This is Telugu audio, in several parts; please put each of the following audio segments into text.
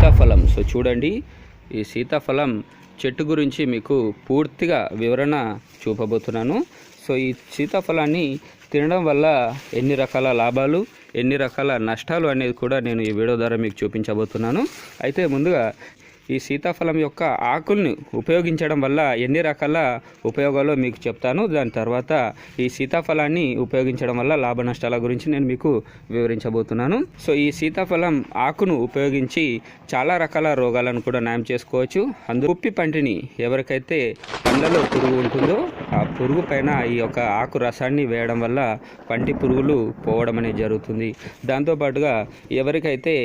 సీతాఫలం. సో చూడండి ఈ సీతాఫలం చెట్టు గురించి మీకు పూర్తిగా వివరణ చూపబోతున్నాను. సో ఈ సీతాఫలాన్ని తినడం వల్ల ఎన్ని రకాల లాభాలు ఎన్ని రకాల నష్టాలు అనేది కూడా నేను ఈ వీడియో ద్వారా మీకు చూపించబోతున్నాను. అయితే ముందుగా ఈ సీతాఫలం యొక్క ఆకుల్ని ఉపయోగించడం వల్ల ఎన్ని రకాల ఉపయోగాలు మీకు చెప్తాను. దాని తర్వాత ఈ సీతాఫలాన్ని ఉపయోగించడం వల్ల లాభ నష్టాల గురించి నేను మీకు వివరించబోతున్నాను. సో ఈ సీతాఫలం ఆకును ఉపయోగించి చాలా రకాల రోగాలను కూడా నయం చేసుకోవచ్చు. అందు ఉప్పి పంటిని ఎవరికైతే పండ్లలో పురుగు ఉంటుందో ఆ పురుగు పైన ఈ యొక్క ఆకు రసాన్ని వేయడం వల్ల పంటి పురుగులు పోవడం అనేది జరుగుతుంది. దాంతోపాటుగా ఎవరికైతే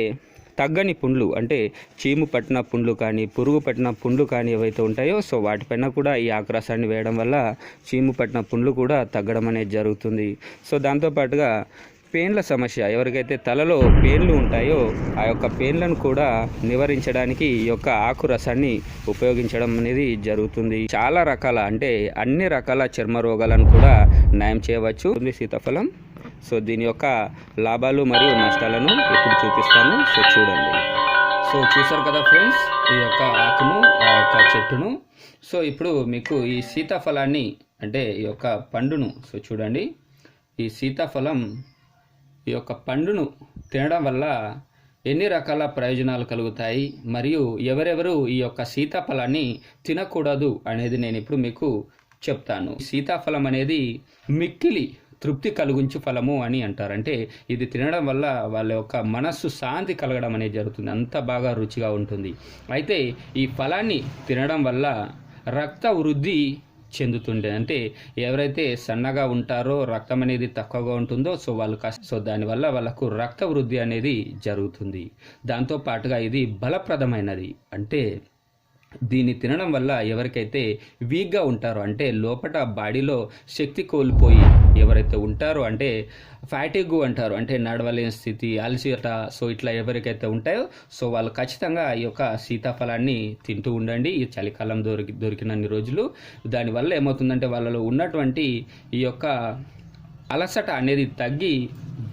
తగ్గని పుండ్లు అంటే చీము పట్టిన పుండ్లు కానీ పురుగు పట్టిన పుండ్లు కానీ ఏవైతే ఉంటాయో సో వాటిపైన కూడా ఈ ఆక్రాసాన్ని వేయడం వల్ల చీము పట్టిన పుండ్లు కూడా తగ్గడం అనేది జరుగుతుంది. సో దాంతోపాటుగా పెయిన్ల సమస్య ఎవరికైతే తలలో పెయిన్లు ఉంటాయో ఆ యొక్క పెయిన్లను కూడా నివారించడానికి ఈ యొక్క ఆకు రసాన్ని ఉపయోగించడం అనేది జరుగుతుంది. చాలా రకాల అంటే అన్ని రకాల చర్మ రోగాలను కూడా నయం చేయవచ్చు. ఉంది సీతాఫలం. సో దీని యొక్క లాభాలు మరియు నష్టాలను ఇప్పుడు చూపిస్తాను. సో చూడండి. సో చూసారు కదా ఫ్రెండ్స్ ఈ యొక్క ఆకును ఆ యొక్క చెట్టును. సో ఇప్పుడు మీకు ఈ సీతాఫలాన్ని అంటే ఈ యొక్క పండును సో చూడండి. ఈ సీతాఫలం ఈ యొక్క పండును తినడం వల్ల ఎన్ని రకాల ప్రయోజనాలు కలుగుతాయి? మరియు ఎవరెవరు ఈ యొక్క సీతాఫలాన్ని తినకూడదు అనేది నేను ఇప్పుడు మీకు చెప్తాను. సీతాఫలం అనేది మిక్కిలి తృప్తి కలిగించు ఫలము అని అంటారు. అంటే ఇది తినడం వల్ల వాళ్ళ యొక్క మనస్సు శాంతి కలగడం అనేది జరుగుతుంది. అంత బాగా రుచిగా ఉంటుంది. అయితే ఈ ఫలాన్ని తినడం వల్ల రక్త వృద్ధి చెందుతుండే. అంటే ఎవరైతే సన్నగా ఉంటారో రక్తం అనేది తక్కువగా ఉంటుందో సో వాళ్ళు కష్ట సో దానివల్ల వాళ్ళకు రక్త వృద్ధి అనేది జరుగుతుంది. దాంతో పాటుగా ఇది బలప్రదమైనది. అంటే దీన్ని తినడం వల్ల ఎవరికైతే వీక్గా ఉంటారో అంటే లోపల బాడీలో శక్తి కోల్పోయి ఎవరైతే ఉంటారో అంటే ఫ్యాటిగు అంటారు అంటే నడవలేని స్థితి అలసిట సో ఇట్లా ఎవరికైతే ఉంటాయో సో వాళ్ళు ఖచ్చితంగా ఈ యొక్క సీతాఫలాన్ని తింటూ ఉండండి. ఈ చలికాలం దొరికి దొరికినన్ని రోజులు. దానివల్ల ఏమవుతుందంటే వాళ్ళలో ఉన్నటువంటి ఈ యొక్క అలసట అనేది తగ్గి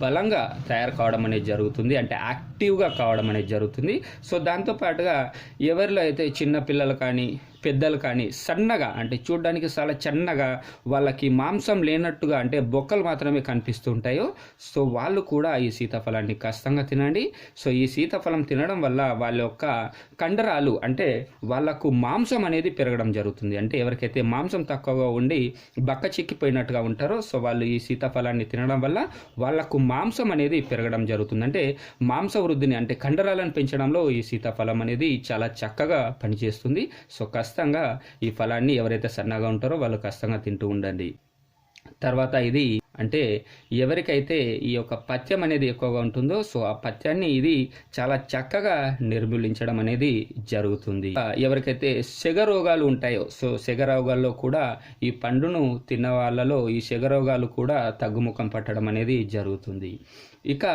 బలంగా తయారు కావడం అనేది జరుగుతుంది అంటే యాక్టివ్గా కావడం అనేది జరుగుతుంది. సో దాంతోపాటుగా ఎవరిలో అయితే చిన్న పిల్లలు కానీ పెద్దలు కానీ సన్నగా అంటే చూడడానికి చాలా చిన్నగా వాళ్ళకి మాంసం లేనట్టుగా అంటే బొక్కలు మాత్రమే కనిపిస్తుంటాయో సో వాళ్ళు కూడా ఈ సీతాఫలాన్ని కష్టంగా తినండి. సో ఈ సీతాఫలం తినడం వల్ల వాళ్ళ యొక్క కండరాలు అంటే వాళ్ళకు మాంసం అనేది పెరగడం జరుగుతుంది. అంటే ఎవరికైతే మాంసం తక్కువగా ఉండి బక్క చిక్కిపోయినట్టుగా ఉంటారో సో వాళ్ళు ఈ సీతాఫలాన్ని తినడం వల్ల వాళ్ళకు మాంసం అనేది పెరగడం జరుగుతుంది. అంటే మాంస వృద్ధిని అంటే కండరాలను పెంచడంలో ఈ సీతాఫలం అనేది చాలా చక్కగా పనిచేస్తుంది. సో ఖచ్చితంగా ఈ ఫలాన్ని ఎవరైతే సన్నగా ఉంటారో వాళ్ళు కష్టంగా తింటూ ఉండండి. తర్వాత ఇది అంటే ఎవరికైతే ఈ యొక్క పథ్యం అనేది ఎక్కువగా ఉంటుందో సో ఆ పథ్యాన్ని ఇది చాలా చక్కగా నిర్మూలించడం అనేది జరుగుతుంది. ఎవరికైతే సెగ రోగాలు ఉంటాయో సో సెగ రోగాల్లో కూడా ఈ పండును తిన్న వాళ్ళలో ఈ సెగ రోగాలు కూడా తగ్గుముఖం పట్టడం అనేది జరుగుతుంది. ఇక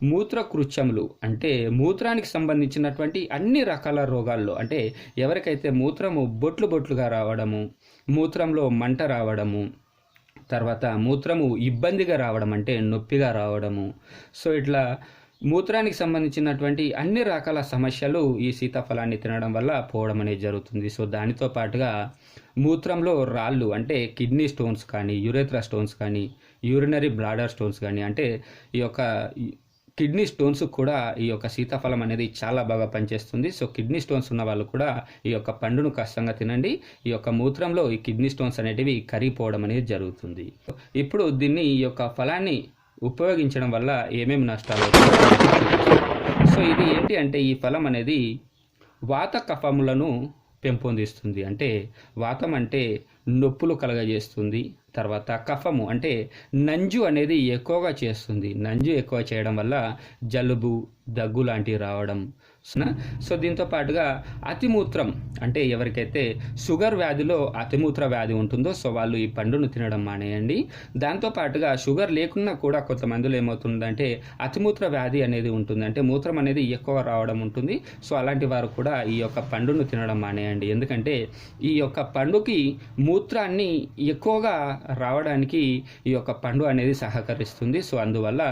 మూత్రకృత్యములు అంటే మూత్రానికి సంబంధించినటువంటి అన్ని రకాల రోగాల్లో అంటే ఎవరికైతే మూత్రము బొట్లు బొట్లుగా రావడము మూత్రంలో మంట రావడము తర్వాత మూత్రము ఇబ్బందిగా రావడం అంటే నొప్పిగా రావడము. సో ఇట్లా మూత్రానికి సంబంధించినటువంటి అన్ని రకాల సమస్యలు ఈ సీతాఫలాన్ని తినడం వల్ల పోవడం అనేది జరుగుతుంది. సో దానితో పాటుగా మూత్రంలో రాళ్ళు అంటే కిడ్నీ స్టోన్స్ కానీ యురేత్రా స్టోన్స్ కానీ యూరినరీ బ్లాడర్ స్టోన్స్ కానీ అంటే ఈ యొక్క కిడ్నీ స్టోన్స్ కూడా ఈ యొక్క సీతాఫలం అనేది చాలా బాగా పనిచేస్తుంది. సో కిడ్నీ స్టోన్స్ ఉన్న వాళ్ళు కూడా ఈ యొక్క పండును కష్టంగా తినండి. ఈ యొక్క మూత్రంలో ఈ కిడ్నీ స్టోన్స్ అనేటివి కరిగిపోవడం అనేది జరుగుతుంది. ఇప్పుడు దీన్ని ఈ యొక్క ఫలాన్ని ఉపయోగించడం వల్ల ఏమేమి నష్టాలు సో ఇది ఏంటి అంటే ఈ ఫలం అనేది వాత కఫములను పెంపొందిస్తుంది. అంటే వాతం అంటే నొప్పులు కలగజేస్తుంది. తర్వాత కఫము అంటే నంజు అనేది ఎక్కువగా చేస్తుంది. నంజు ఎక్కువ చేయడం వల్ల జలుబు దగ్గు లాంటివి రావడం సో దీంతో పాటుగా అతిమూత్రం అంటే ఎవరికైతే షుగర్ వ్యాధిలో అతిమూత్ర వ్యాధి ఉంటుందో సో వాళ్ళు ఈ పండును తినడం మానేయండి. దాంతో పాటుగా షుగర్ లేకున్నా కూడా కొంతమందిలో ఏమవుతుందంటే అతిమూత్ర వ్యాధి అనేది ఉంటుంది. అంటే మూత్రం అనేది ఎక్కువ రావడం ఉంటుంది. సో అలాంటి వారు కూడా ఈ యొక్క పండును తినడం మానేయండి. ఎందుకంటే ఈ యొక్క పండుకి మూత్రాన్ని ఎక్కువగా రావడానికి ఈ యొక్క పండు అనేది సహకరిస్తుంది. సో అందువల్ల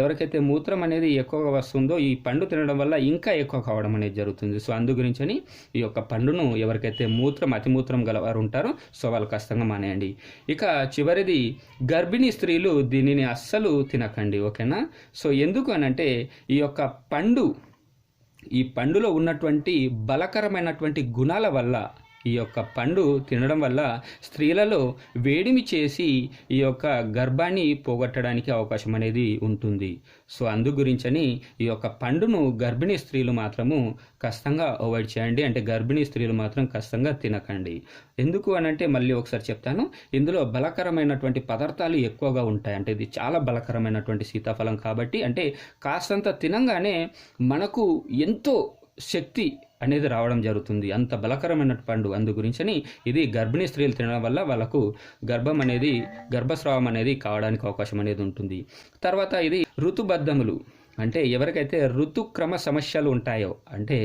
ఎవరికైతే మూత్రం అనేది ఎక్కువగా వస్తుందో ఈ పండు తినడం వల్ల ఇంకా ఎక్కువ కావడం అనేది జరుగుతుంది. సో అందు గురించని ఈ యొక్క పండును ఎవరికైతే మూత్రం అతిమూత్రం గలవారు ఉంటారో సో వాళ్ళు కష్టంగా మానేయండి. ఇక చివరిది గర్భిణీ స్త్రీలు దీనిని అస్సలు తినకండి ఓకేనా? సో ఎందుకు అనంటే ఈ యొక్క పండు ఈ పండులో ఉన్నటువంటి బలకరమైనటువంటి గుణాల వల్ల ఈ యొక్క పండు తినడం వల్ల స్త్రీలలో వేడిమి చేసి ఈ యొక్క గర్భాన్ని పోగొట్టడానికి అవకాశం అనేది ఉంటుంది. సో అందు గురించని ఈ యొక్క పండును గర్భిణీ స్త్రీలు మాత్రము కష్టంగా అవాయిడ్ చేయండి. అంటే గర్భిణీ స్త్రీలు మాత్రం కష్టంగా తినకండి. ఎందుకు అని అంటే మళ్ళీ ఒకసారి చెప్తాను. ఇందులో బలకరమైనటువంటి పదార్థాలు ఎక్కువగా ఉంటాయి. అంటే ఇది చాలా బలకరమైనటువంటి సీతాఫలం కాబట్టి అంటే కాస్తంత తినంగానే మనకు ఎంతో శక్తి అనేది రావడం జరుగుతుంది. అంత బలకరమైన పండు అందు గురించని ఇది గర్భిణీ స్త్రీలు తినడం వల్ల వాళ్ళకు గర్భం అనేది గర్భస్రావం అనేది కావడానికి అవకాశం అనేది ఉంటుంది. తర్వాత ఇది ఋతుబద్ధములు. అంటే ఎవరికైతే ఋతుక్రమ సమస్యలు ఉంటాయో అంటే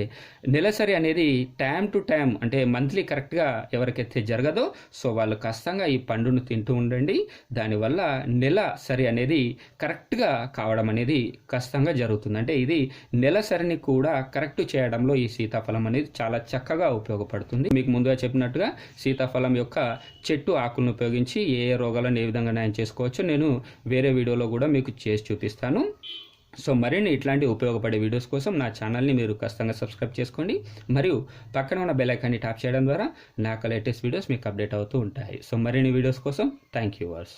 నెలసరి అనేది టైం టు టైం అంటే మంత్లీ కరెక్ట్గా ఎవరికైతే జరగదో సో వాళ్ళు కష్టంగా ఈ పండును తింటూ ఉండండి. దానివల్ల నెల సరి అనేది కరెక్ట్గా కావడం అనేది కష్టంగా జరుగుతుంది. అంటే ఇది నెలసరిని కూడా కరెక్ట్ చేయడంలో ఈ సీతాఫలం అనేది చాలా చక్కగా ఉపయోగపడుతుంది. మీకు ముందుగా చెప్పినట్టుగా సీతాఫలం యొక్క చెట్టు ఆకులను ఉపయోగించి ఏ ఏ రోగాలను ఏ విధంగా నయం చేసుకోవచ్చో నేను వేరే వీడియోలో కూడా మీకు చేసి చూపిస్తాను. సో మరిన్ని ఇట్లాంటి ఉపయోగపడే వీడియోస్ కోసం నా ఛానల్ని మీరు ఖచ్చితంగా సబ్స్క్రైబ్ చేసుకోండి. మరియు పక్కన ఉన్న బెల్ ఐకాన్ని ట్యాప్ చేయడం ద్వారా నా యొక్క లేటెస్ట్ వీడియోస్ మీకు అప్డేట్ అవుతూ ఉంటాయి. సో మరిన్ని వీడియోస్ కోసం థ్యాంక్ యూ వర్స్